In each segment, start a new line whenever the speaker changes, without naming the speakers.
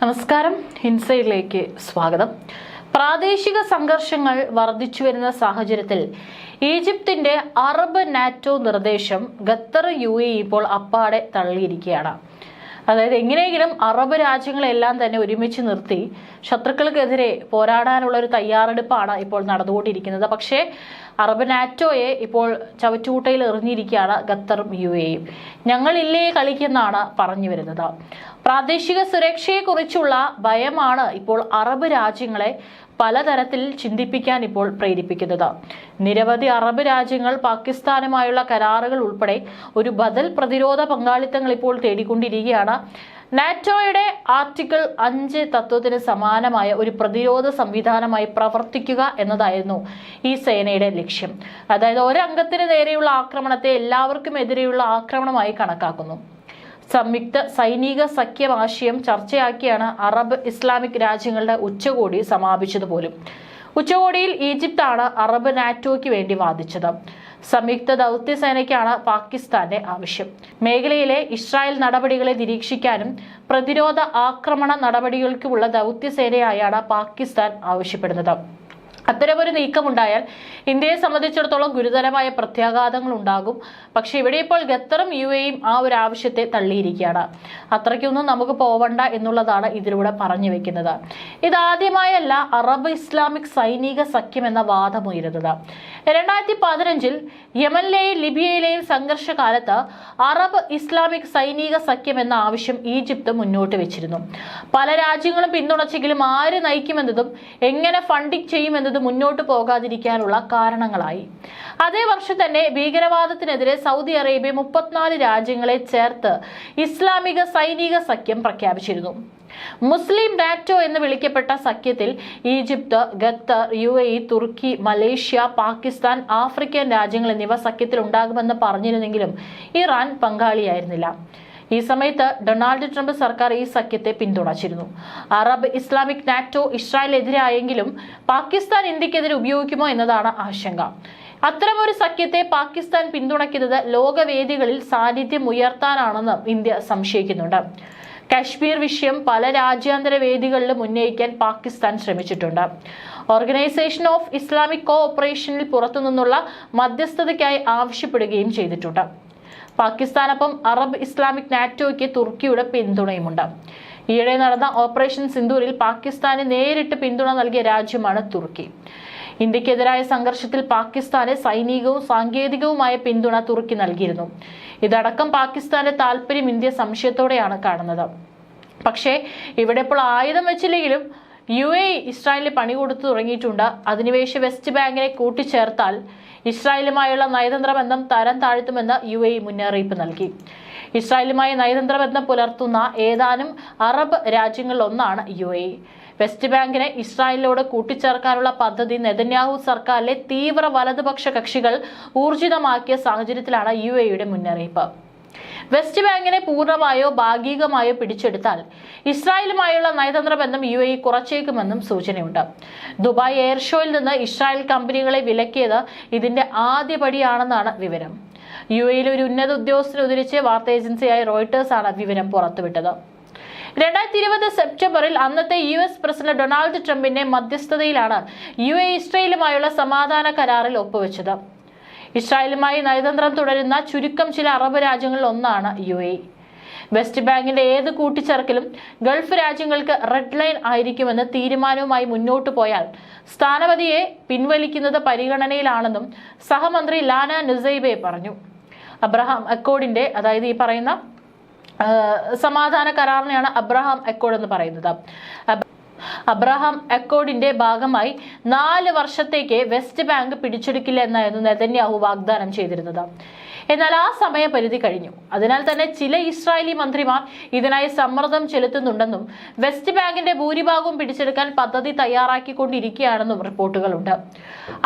നമസ്കാരം. ഹിൻസയിലേക്ക് സ്വാഗതം. പ്രാദേശിക സംഘർഷങ്ങൾ വർദ്ധിച്ചു വരുന്ന സാഹചര്യത്തിൽ ഈജിപ്തിന്റെ അറബ് നാറ്റോ നിർദ്ദേശം ഖത്തർ യു എ ഇപ്പോൾ അപ്പാടെ തള്ളിയിരിക്കുകയാണ്. അതായത് എങ്ങനെയെങ്കിലും അറബ് രാജ്യങ്ങളെല്ലാം തന്നെ ഒരുമിച്ച് നിർത്തി ശത്രുക്കൾക്കെതിരെ പോരാടാനുള്ള ഒരു തയ്യാറെടുപ്പാണ് ഇപ്പോൾ നടന്നുകൊണ്ടിരിക്കുന്നത്. പക്ഷേ അറബ് നാറ്റോയെ ഇപ്പോൾ ചവറ്റുകൂട്ടയിൽ എറിഞ്ഞിരിക്കുകയാണ് ഖത്തറും യു എയും ഞങ്ങളില്ലേ കളിക്കെന്നാണ് പറഞ്ഞു വരുന്നത്. പ്രാദേശിക സുരക്ഷയെക്കുറിച്ചുള്ള ഭയമാണ് ഇപ്പോൾ അറബ് രാജ്യങ്ങളെ പലതരത്തിൽ ചിന്തിപ്പിക്കാൻ ഇപ്പോൾ പ്രേരിപ്പിക്കുന്നത്. നിരവധി അറബ് രാജ്യങ്ങൾ പാകിസ്ഥാനുമായുള്ള കരാറുകൾ ഉൾപ്പെടെ ഒരു ബദൽ പ്രതിരോധ പങ്കാളിത്തങ്ങൾ ഇപ്പോൾ തേടിക്കൊണ്ടിരിക്കുകയാണ്. നാറ്റോയുടെ ആർട്ടിക്കിൾ അഞ്ച് തത്വത്തിന് സമാനമായ ഒരു പ്രതിരോധ സംവിധാനമായി പ്രവർത്തിക്കുക എന്നതായിരുന്നു ഈ സേനയുടെ ലക്ഷ്യം. അതായത് ഒരംഗത്തിന് നേരെയുള്ള ആക്രമണത്തെ എല്ലാവർക്കും എതിരെയുള്ള ആക്രമണമായി കണക്കാക്കുന്നു. സംയുക്ത സൈനിക സഖ്യം ആശയം ചർച്ചയാക്കിയാണ് അറബ് ഇസ്ലാമിക് രാജ്യങ്ങളുടെ ഉച്ചകോടി സമാപിച്ചതുപോലും. ഉച്ചകോടിയിൽ ഈജിപ്താണ് അറബ് നാറ്റോയ്ക്ക് വേണ്ടി വാദിച്ചത്. സംയുക്ത ദൗത്യസേനയ്ക്കാണ് പാകിസ്ഥാന്റെ ആവശ്യം. മേഖലയിലെ ഇസ്രായേൽ നടപടികളെ നിരീക്ഷിക്കാനും പ്രതിരോധ ആക്രമണ നടപടികൾക്കുമുള്ള ദൗത്യസേനയായാണ് പാകിസ്ഥാൻ ആവശ്യപ്പെടുന്നത്. അത്തരമൊരു നീക്കമുണ്ടായാൽ ഇന്ത്യയെ സംബന്ധിച്ചിടത്തോളം ഗുരുതരമായ പ്രത്യാഘാതങ്ങൾ ഉണ്ടാകും. പക്ഷേ ഇവിടെ ഇപ്പോൾ ഖത്തറും യു എയും ആ ഒരു ആവശ്യത്തെ തള്ളിയിരിക്കുകയാണ്. അത്രയ്ക്കൊന്നും നമുക്ക് പോവണ്ട എന്നുള്ളതാണ് ഇതിലൂടെ പറഞ്ഞു വെക്കുന്നത്. ഇതാദ്യമായല്ല അറബ് ഇസ്ലാമിക് സൈനിക സഖ്യം എന്ന വാദമുയരുന്നത്. രണ്ടായിരത്തി പതിനഞ്ചിൽ യമനിലെയും ലിബിയയിലെയും സംഘർഷകാലത്ത് അറബ് ഇസ്ലാമിക് സൈനിക സഖ്യം എന്ന ആവശ്യം ഈജിപ്ത് മുന്നോട്ട് വെച്ചിരുന്നു. പല രാജ്യങ്ങളും പിന്തുണച്ചെങ്കിലും ആര് നയിക്കുമെന്നതും എങ്ങനെ ഫണ്ടിങ് ചെയ്യുമെന്നതും മുന്നോട്ട് പോകാതിരിക്കാനുള്ള കാരണങ്ങളായി. അതേ വർഷം തന്നെ ഭീകരവാദത്തിനെതിരെ സൗദി അറേബ്യ മുപ്പത്തിനാല് രാജ്യങ്ങളെ ചേർത്ത് ഇസ്ലാമിക സൈനിക സഖ്യം പ്രഖ്യാപിച്ചിരുന്നു. മുസ്ലിം നാറ്റോ എന്ന് വിളിക്കപ്പെട്ട സഖ്യത്തിൽ Egypt Qatar U A Turkey Malaysia Pakistan African രാജ്യങ്ങൾ എന്നിവ സഖ്യത്തിൽ ഉണ്ടാകുമെന്ന് പറഞ്ഞിരുന്നെങ്കിലും ഇറാൻ പങ്കാളിയായിരുന്നില്ല. ഈ സമയത്ത് ഡൊണാൾഡ് ട്രംപ് സർക്കാർ ഈ സഖ്യത്തെ പിന്തുണച്ചിരുന്നു. അറബ് ഇസ്ലാമിക് നാറ്റോ ഇസ്രായേലിനെതിരായെങ്കിലും പാകിസ്ഥാൻ ഇന്ത്യക്കെതിരെ ഉപയോഗിക്കുമോ എന്നതാണ് ആശങ്ക. അത്തരമൊരു സഖ്യത്തെ പാകിസ്ഥാൻ പിന്തുണയ്ക്കുന്നത് ലോകവേദികളിൽ സാന്നിധ്യം ഉയർത്താനാണെന്ന് ഇന്ത്യ സംശയിക്കുന്നുണ്ട്. കാശ്മീർ വിഷയം പല രാജ്യാന്തര വേദികളിലും ഉന്നയിക്കാൻ പാകിസ്ഥാൻ ശ്രമിച്ചിട്ടുണ്ട്. ഓർഗനൈസേഷൻ ഓഫ് ഇസ്ലാമിക് കോ ഓപ്പറേഷനിൽ പുറത്തുനിന്നുള്ള മധ്യസ്ഥതയ്ക്കായി ആവശ്യപ്പെടുകയും ചെയ്തിട്ടുണ്ട്. പാകിസ്ഥാനൊപ്പം അറബ് ഇസ്ലാമിക് നാറ്റോയ്ക്ക് തുർക്കിയുടെ പിന്തുണയുമുണ്ട്. ഈയിടെ നടന്ന ഓപ്പറേഷൻ സിന്ധൂരിൽ പാകിസ്ഥാന് നേരിട്ട് പിന്തുണ നൽകിയ രാജ്യമാണ് തുർക്കി. ഇന്ത്യക്കെതിരായ സംഘർഷത്തിൽ പാകിസ്ഥാന് സൈനികവും സാങ്കേതികവുമായ പിന്തുണ തുർക്കി നൽകിയിരുന്നു. ഇതടക്കം പാകിസ്ഥാന്റെ താല്പര്യം ഇന്ത്യ സംശയത്തോടെയാണ് കാണുന്നത്. പക്ഷേ ഇവിടെ ഇപ്പോൾ ആയുധം വെച്ചില്ലെങ്കിലും യു എ ഇസ്രായേലിന് പണി കൊടുത്തു തുടങ്ങിയിട്ടുണ്ട്. അധിനിവേശ വെസ്റ്റ് ബാങ്കിനെ കൂട്ടിച്ചേർത്താൽ ഇസ്രായേലുമായുള്ള നയതന്ത്ര ബന്ധം തരം താഴ്ത്തുമെന്ന് യു എ മുന്നറിയിപ്പ് നൽകി. ഇസ്രായേലുമായി നയതന്ത്ര ബന്ധം പുലർത്തുന്ന ഏതാനും അറബ് രാജ്യങ്ങളിലൊന്നാണ് യു എ. വെസ്റ്റ് ബാങ്കിനെ ഇസ്രായേലിനോട് കൂട്ടിച്ചേർക്കാനുള്ള പദ്ധതി നെതന്യാഹു സർക്കാരിലെ തീവ്ര വലതുപക്ഷ കക്ഷികൾ ഊർജിതമാക്കിയ സാഹചര്യത്തിലാണ് യു എയുടെ മുന്നറിയിപ്പ്. വെസ്റ്റ് ബാങ്കിനെ പൂർണമായോ ഭാഗികമായോ പിടിച്ചെടുത്താൽ ഇസ്രായേലുമായുള്ള നയതന്ത്ര ബന്ധം യു എ കുറച്ചേക്കുമെന്നും സൂചനയുണ്ട്. ദുബായ് എയർ ഷോയിൽ നിന്ന് ഇസ്രായേൽ കമ്പനികളെ വിലക്കിയത് ഇതിന്റെ ആദ്യപടിയാണെന്നാണ് വിവരം. യു എയിലെ ഒരു ഉന്നത ഉദ്യോഗസ്ഥനെ ഉദ്ധരിച്ച് വാർത്താ ഏജൻസിയായ റോയിട്ടേഴ്സ് ആണ് വിവരം പുറത്തുവിട്ടത്. രണ്ടായിരത്തി ഇരുപത് സെപ്റ്റംബറിൽ അന്നത്തെ യു എസ് പ്രസിഡന്റ് ഡൊണാൾഡ് ട്രംപിന്റെ മധ്യസ്ഥതയിലാണ് യു എ ഇസ്രയേലുമായുള്ള സമാധാന കരാറിൽ ഒപ്പുവെച്ചത്. ഇസ്രായേലുമായി നയതന്ത്രം തുടരുന്ന ചുരുക്കം ചില അറബ് രാജ്യങ്ങളിൽ ഒന്നാണ് യു എ. വെസ്റ്റ് ബാങ്കിന്റെ ഏത് കൂട്ടിച്ചേർക്കലും ഗൾഫ് രാജ്യങ്ങൾക്ക് റെഡ് ലൈൻ ആയിരിക്കുമെന്ന് തീരുമാനവുമായി മുന്നോട്ട് പോയാൽ സ്ഥാനപതിയെ പിൻവലിക്കുന്നത് പരിഗണനയിലാണെന്നും സഹമന്ത്രി ലാന നുസൈബെ പറഞ്ഞു. അബ്രഹാം അക്കോഡിന്റെ അതായത് ഈ പറയുന്ന സമാധാന കരാറിനെയാണ് അബ്രഹാം അക്കോഡ് എന്ന് പറയുന്നത്. അബ്രഹാം അക്കോഡിന്റെ ഭാഗമായി നാല് വർഷത്തേക്ക് വെസ്റ്റ് ബാങ്ക് പിടിച്ചെടുക്കില്ല എന്നായിരുന്നു നെതന്യാഹു വാഗ്ദാനം ചെയ്തിരുന്നത്. എന്നാൽ ആ സമയപരിധി കഴിഞ്ഞു. അതിനാൽ തന്നെ ചില ഇസ്രായേലി മന്ത്രിമാർ ഇതിനായി സമ്മർദ്ദം ചെലുത്തുന്നുണ്ടെന്നും വെസ്റ്റ് ബാങ്കിന്റെ ഭൂരിഭാഗവും പിടിച്ചെടുക്കാൻ പദ്ധതി തയ്യാറാക്കിക്കൊണ്ടിരിക്കുകയാണെന്നും റിപ്പോർട്ടുകളുണ്ട്.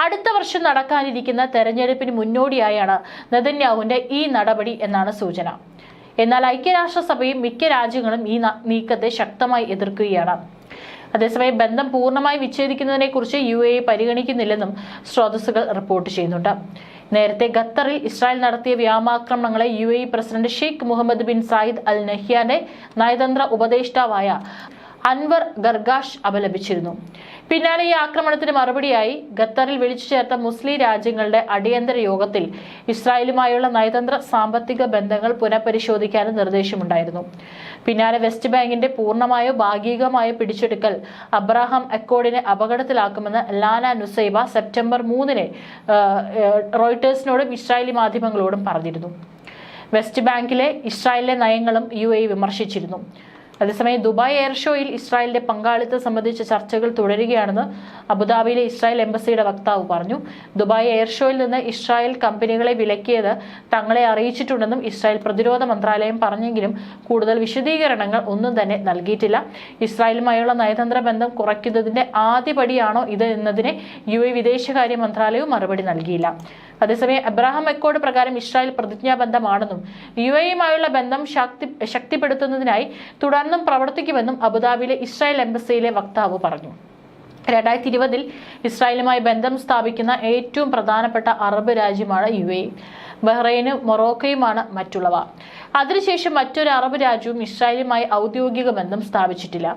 അടുത്ത വർഷം നടക്കാനിരിക്കുന്ന തെരഞ്ഞെടുപ്പിന് മുന്നോടിയായാണ് നെതന്യാഹുവിന്റെ ഈ നടപടി എന്നാണ് സൂചന. എന്നാൽ ഐക്യരാഷ്ട്രസഭയും മിക്ക രാജ്യങ്ങളും ഈ നീക്കത്തെ ശക്തമായി എതിർക്കുകയാണ്. അതേസമയം ബന്ധം പൂർണമായി വിച്ഛേദിക്കുന്നതിനെ കുറിച്ച് യു എ പരിഗണിക്കുന്നില്ലെന്നും സ്രോതസ്സുകൾ റിപ്പോർട്ട് ചെയ്യുന്നുണ്ട്. നേരത്തെ ഖത്തറിൽ ഇസ്രായേൽ നടത്തിയ വ്യോമാക്രമണങ്ങളെ U A president Sheikh Mohammed bin Zayed Al നഹ്യാന്റെ നയതന്ത്ര ഉപദേഷ്ടാവായ അൻവർ ദർഗാഷ് അപലപിച്ചിരുന്നു. പിന്നാലെ ഈ ആക്രമണത്തിന് മറുപടിയായി ഖത്തറിൽ വിളിച്ചു ചേർത്ത മുസ്ലിം രാജ്യങ്ങളുടെ അടിയന്തര യോഗത്തിൽ ഇസ്രായേലുമായുള്ള നയതന്ത്ര സാമ്പത്തിക ബന്ധങ്ങൾ പുനഃപരിശോധിക്കാനും നിർദ്ദേശമുണ്ടായിരുന്നു. പിന്നാലെ വെസ്റ്റ് ബാങ്കിന്റെ പൂർണമായോ ഭാഗികമായോ പിടിച്ചെടുക്കൽ അബ്രാഹാം അക്കോർഡിനെ അപകടത്തിലാക്കുമെന്ന് ലാന നുസൈബ സെപ്റ്റംബർ മൂന്നിന് റോയിട്ടേഴ്സിനോടും ഇസ്രായേലി മാധ്യമങ്ങളോടും പറഞ്ഞിരുന്നു. വെസ്റ്റ് ബാങ്കിലെ ഇസ്രായേലിലെ നയങ്ങളും യു വിമർശിച്ചിരുന്നു. അതേസമയം ദുബായ് എയർ ഷോയിൽ ഇസ്രായേലിന്റെ പങ്കാളിത്തം സംബന്ധിച്ച ചർച്ചകൾ തുടരുകയാണെന്ന് അബുദാബിയിലെ ഇസ്രായേൽ എംബസിയുടെ വക്താവ് പറഞ്ഞു. ദുബായ് എയർ ഷോയിൽ നിന്ന് ഇസ്രായേൽ കമ്പനികളെ വിലക്കിയത് തങ്ങളെ അറിയിച്ചിട്ടുണ്ടെന്നും ഇസ്രായേൽ പ്രതിരോധ മന്ത്രാലയം പറഞ്ഞെങ്കിലും കൂടുതൽ വിശദീകരണങ്ങൾ ഒന്നും തന്നെ നൽകിയിട്ടില്ല. ഇസ്രായേലുമായുള്ള നയതന്ത്ര ബന്ധം കുറയ്ക്കുന്നതിന്റെ ആദ്യപടിയാണോ ഇത് എന്നതിന് യു എ വിദേശകാര്യ മന്ത്രാലയവും മറുപടി നൽകിയില്ല. അതേസമയം അബ്രഹാം അക്കോർഡ് പ്രകാരം ഇസ്രായേൽ പ്രതിജ്ഞാബന്ധമാണെന്നും യു എയുമായുള്ള ബന്ധം ശക്തി ശക്തിപ്പെടുത്തുന്നതിനായി തുടർന്നും പ്രവർത്തിക്കുമെന്നും അബുദാബിയിലെ ഇസ്രായേൽ എംബസിയിലെ വക്താവ് പറഞ്ഞു. രണ്ടായിരത്തി ഇരുപതിൽ ഇസ്രായേലുമായി ബന്ധം സ്ഥാപിക്കുന്ന ഏറ്റവും പ്രധാനപ്പെട്ട അറബ് രാജ്യമാണ് യു എ ബഹ്റൈനും മൊറോക്കയുമാണ് മറ്റുള്ളവ. അതിനുശേഷം മറ്റൊരു അറബ് രാജ്യവും ഇസ്രായേലുമായി ഔദ്യോഗിക ബന്ധം സ്ഥാപിച്ചിട്ടില്ല.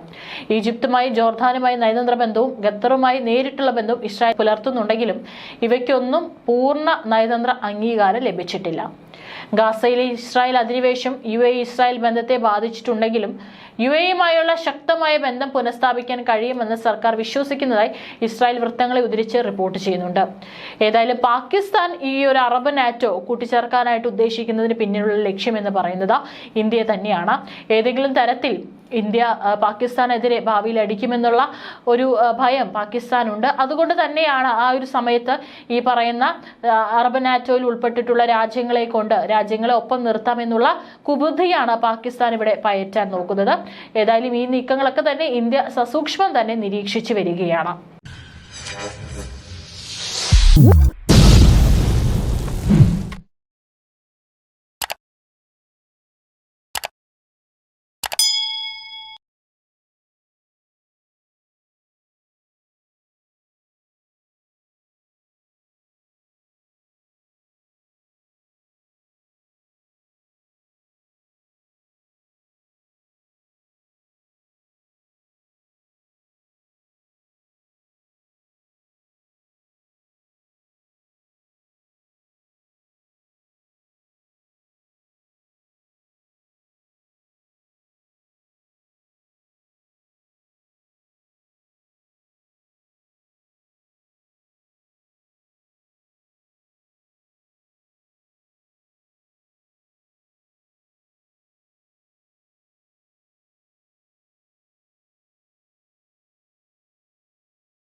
ഈജിപ്തുമായി ജോർദാനുമായി നയതന്ത്ര ബന്ധവും ഖത്തറുമായി നേരിട്ടുള്ള ബന്ധവും ഇസ്രായേൽ പുലർത്തുന്നുണ്ടെങ്കിലും ഇവയ്ക്കൊന്നും പൂർണ നയതന്ത്ര അംഗീകാരം ലഭിച്ചിട്ടില്ല. ഗാസയിലെ ഇസ്രായേൽ അധിനിവേശം യു എ ഇസ്രായേൽ ബന്ധത്തെ ബാധിച്ചിട്ടുണ്ടെങ്കിലും യു എയുമായുള്ള ശക്തമായ ബന്ധം പുനഃസ്ഥാപിക്കാൻ കഴിയുമെന്ന് സർക്കാർ വിശ്വസിക്കുന്നതായി ഇസ്രായേൽ വൃത്തങ്ങളെ ഉദ്ധരിച്ച് റിപ്പോർട്ട് ചെയ്യുന്നുണ്ട്. ഏതായാലും പാകിസ്ഥാൻ ഈ ഒരു അറബ് നാറ്റോ കൂട്ടിച്ചേർക്കാനായിട്ട് ഉദ്ദേശിക്കുന്നതിന് പിന്നിലുള്ള ലക്ഷ്യമെന്ന് പറയുന്നത് ഇന്ത്യ തന്നെയാണ്. ഏതെങ്കിലും തരത്തിൽ ഇന്ത്യ പാകിസ്ഥാനെതിരെ ഭാവിയിൽ അടിക്കുമെന്നുള്ള ഒരു ഭയം പാകിസ്ഥാനുണ്ട്. അതുകൊണ്ട് തന്നെയാണ് ആ ഒരു സമയത്ത് ഈ പറയുന്ന അറബ് നാറ്റോയിൽ ഉൾപ്പെട്ടിട്ടുള്ള രാജ്യങ്ങളെ കൊണ്ട് രാജ്യങ്ങളെ ഒപ്പം നിർത്താമെന്നുള്ള കുബുദ്ധിയാണ് പാകിസ്ഥാൻ ഇവിടെ പയറ്റാൻ നോക്കുന്നത്. ഏതായാലും ഈ നീക്കങ്ങളൊക്കെ തന്നെ ഇന്ത്യ സസൂക്ഷ്മം തന്നെ നിരീക്ഷിച്ചു വരികയാണ്.